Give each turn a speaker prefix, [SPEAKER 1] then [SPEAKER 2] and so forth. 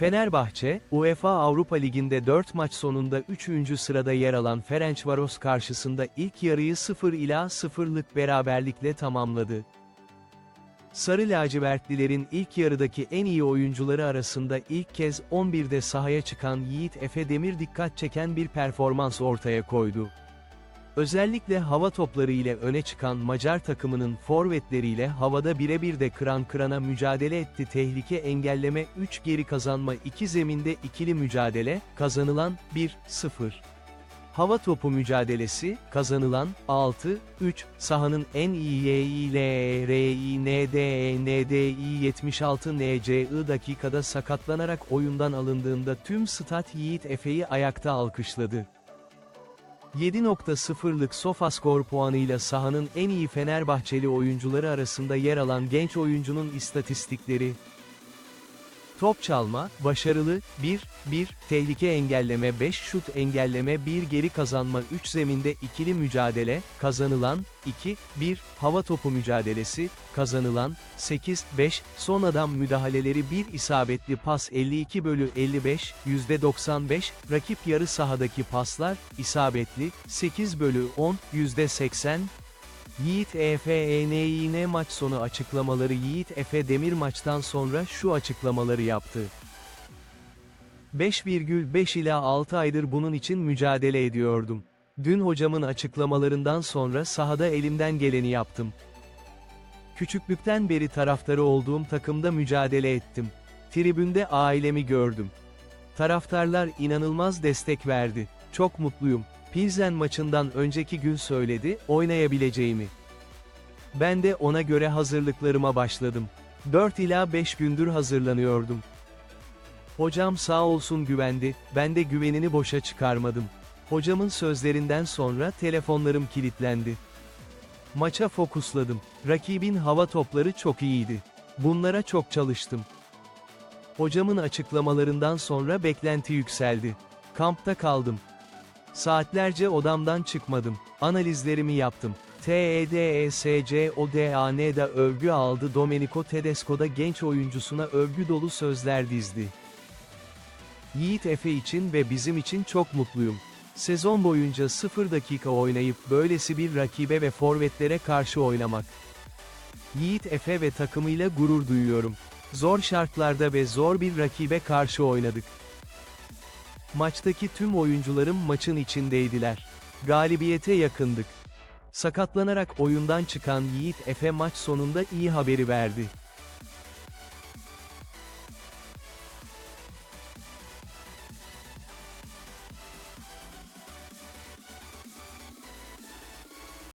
[SPEAKER 1] Fenerbahçe, UEFA Avrupa Ligi'nde 4 maç sonunda 3. sırada yer alan Ferencvaros karşısında ilk yarıyı 0 ila 0'lık beraberlikle tamamladı. Sarı lacivertlilerin ilk yarıdaki en iyi oyuncuları arasında ilk kez 11'de sahaya çıkan Yiğit Efe Demir dikkat çeken bir performans ortaya koydu. Özellikle hava topları ile öne çıkan Macar takımının forvetleriyle havada birebir de kıran kırana mücadele etti. Tehlike engelleme 3 geri kazanma 2 zeminde ikili mücadele, kazanılan 1-0. Hava topu mücadelesi, kazanılan 6-3, sahanın en iyi YİLRİNDENDİ 76 NCI dakikada sakatlanarak oyundan alındığında tüm stat Yiğit Efe'yi ayakta alkışladı. 7.0'lık Sofascore puanıyla sahanın en iyi Fenerbahçeli oyuncuları arasında yer alan genç oyuncunun istatistikleri. Top çalma, başarılı, 1, 1, tehlike engelleme 5 şut engelleme 1 geri kazanma 3 zeminde ikili mücadele, kazanılan, 2, 1, hava topu mücadelesi, kazanılan, 8, 5, son adam müdahaleleri 1 isabetli pas 52 bölü 55, %95, rakip yarı sahadaki paslar, isabetli, 8 bölü 10, %80, Yiğit EFENİN maç sonu açıklamaları Yiğit Efe Demir maçtan sonra şu açıklamaları yaptı. 5,5 ila 6 aydır bunun için mücadele ediyordum. Dün hocamın açıklamalarından sonra sahada elimden geleni yaptım. Küçüklükten beri taraftarı olduğum takımda mücadele ettim. Tribünde ailemi gördüm. Taraftarlar inanılmaz destek verdi. Çok mutluyum. Pilsen maçından önceki gün söyledi, oynayabileceğimi. Ben de ona göre hazırlıklarıma başladım. 4 ila 5 gündür hazırlanıyordum. Hocam sağ olsun güvendi, ben de güvenini boşa çıkarmadım. Hocamın sözlerinden sonra telefonlarım kilitlendi. Maça fokusladım. Rakibin hava topları çok iyiydi. Bunlara çok çalıştım. Hocamın açıklamalarından sonra beklenti yükseldi. Kampta kaldım. Saatlerce odamdan çıkmadım. Analizlerimi yaptım. E TEDESCODAN'da övgü aldı Domenico Tedesco'da genç oyuncusuna övgü dolu sözler dizdi. Yiğit Efe için ve bizim için çok mutluyum. Sezon boyunca 0 dakika oynayıp böylesi bir rakibe ve forvetlere karşı oynamak. Yiğit Efe ve takımıyla gurur duyuyorum. Zor şartlarda ve zor bir rakibe karşı oynadık. Maçtaki tüm oyuncularım maçın içindeydiler. Galibiyete yakındık. Sakatlanarak oyundan çıkan Yiğit Efe maç sonunda iyi haberi verdi.